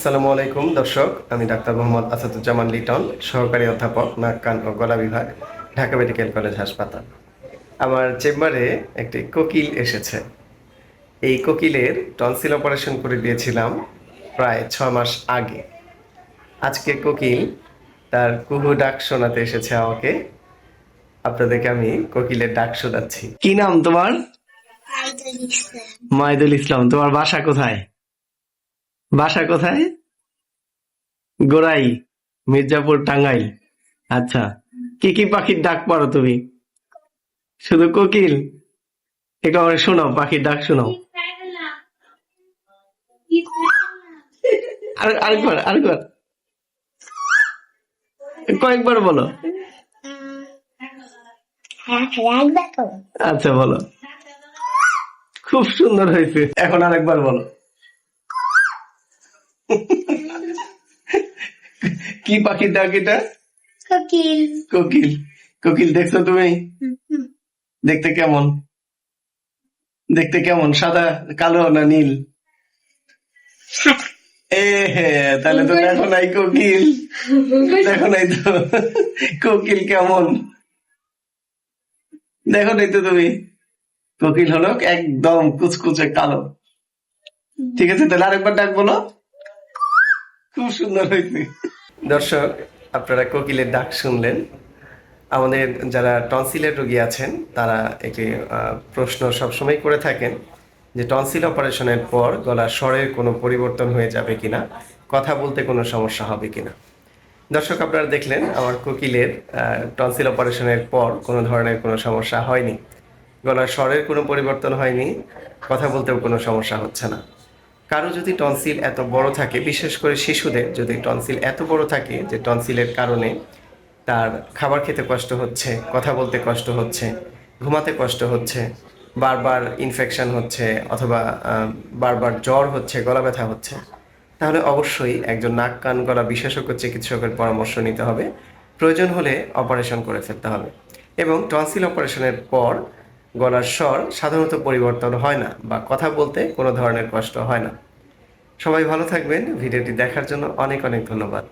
আসসালামু আলাইকুম দর্শক। আমি ডাক্তার মোহাম্মদ আসাদুজ্জামান লিটন সহকারী অধ্যাপক নাক কান ও গলা বিভাগ ঢাকা মেডিকেল কলেজ হাসপাতাল। আমার চেম্বারে একটি কোকিল এসেছে। এই কোকিলের টনসিল অপারেশন করে দিয়েছিলাম প্রায় ছ মাস আগে। আজকে কোকিল তার কুহু ডাক শোনাতে এসেছে আমাকে। আপনাদেরকে আমি কোকিলের ডাক শোনাচ্ছি। কি নাম তোমার? মাইদুল ইসলাম। তোমার বাসা কোথায়? বাসা কোথায়? গোড়াই, মির্জাপুর, টাঙ্গাইল। আচ্ছা কি কি পাখির ডাক পারো তুমি? শুধু কোকিল? একটু আমার শোনাও, পাখির ডাক শোনাও। আর, আরেকবার আরেকবার। কয়েকবার বলো। আচ্ছা বলো। খুব সুন্দর হয়েছে। এখন আরেকবার বলো। কি পাখির ডাক এটা? কোকিল। কোকিল। কোকিল দেখছ তুমি? দেখতে কেমন? দেখতে কেমন? সাদা কালো না নীল? এ তাহলে তো দেখো নাই কোকিল। দেখো নাই তো। কোকিল কেমন? দেখো নাই তো তুমি? কোকিল হলো একদম কুচকুচে কালো। ঠিক আছে তাহলে আরেকবার ডাক বলো। খুব সুন্দর হয়েছে। দর্শক, আপনারা কোকিলের ডাক শুনলেন। আমাদের যারা টনসিলের রোগী আছেন, তারা একটি প্রশ্ন সবসময় করে থাকেন যে টনসিল অপারেশনের পর গলার স্বরের কোনো পরিবর্তন হয়ে যাবে কিনা, কথা বলতে কোনো সমস্যা হবে কিনা। দর্শক, আপনারা দেখলেন আমার কোকিলের টনসিল অপারেশনের পর কোনো ধরনের কোনো সমস্যা হয়নি। গলার স্বরের কোনো পরিবর্তন হয়নি, কথা বলতেও কোনো সমস্যা হচ্ছে না। কারও যদি টনসিল এত বড় থাকে, বিশেষ করে শিশুদের যদি টনসিল এত বড় থাকে যে টনসিলের কারণে তার খাবার খেতে কষ্ট হচ্ছে, কথা বলতে কষ্ট হচ্ছে, ঘুমাতে কষ্ট হচ্ছে, বারবার ইনফেকশন হচ্ছে অথবা বারবার জ্বর হচ্ছে, গলা ব্যথা হচ্ছে, তাহলে অবশ্যই একজন নাক কান গলা বিশেষজ্ঞ চিকিৎসকের পরামর্শ নিতে হবে। প্রয়োজন হলে অপারেশন করে ফেলতে হবে। এবং টনসিল অপারেশনের পর গলার স্বর সাধারণত পরিবর্তন হয় না বা কথা বলতে কোনো ধরনের কষ্ট হয় না। সবাই ভালো থাকবেন। ভিডিওটি দেখার জন্য অনেক অনেক ধন্যবাদ।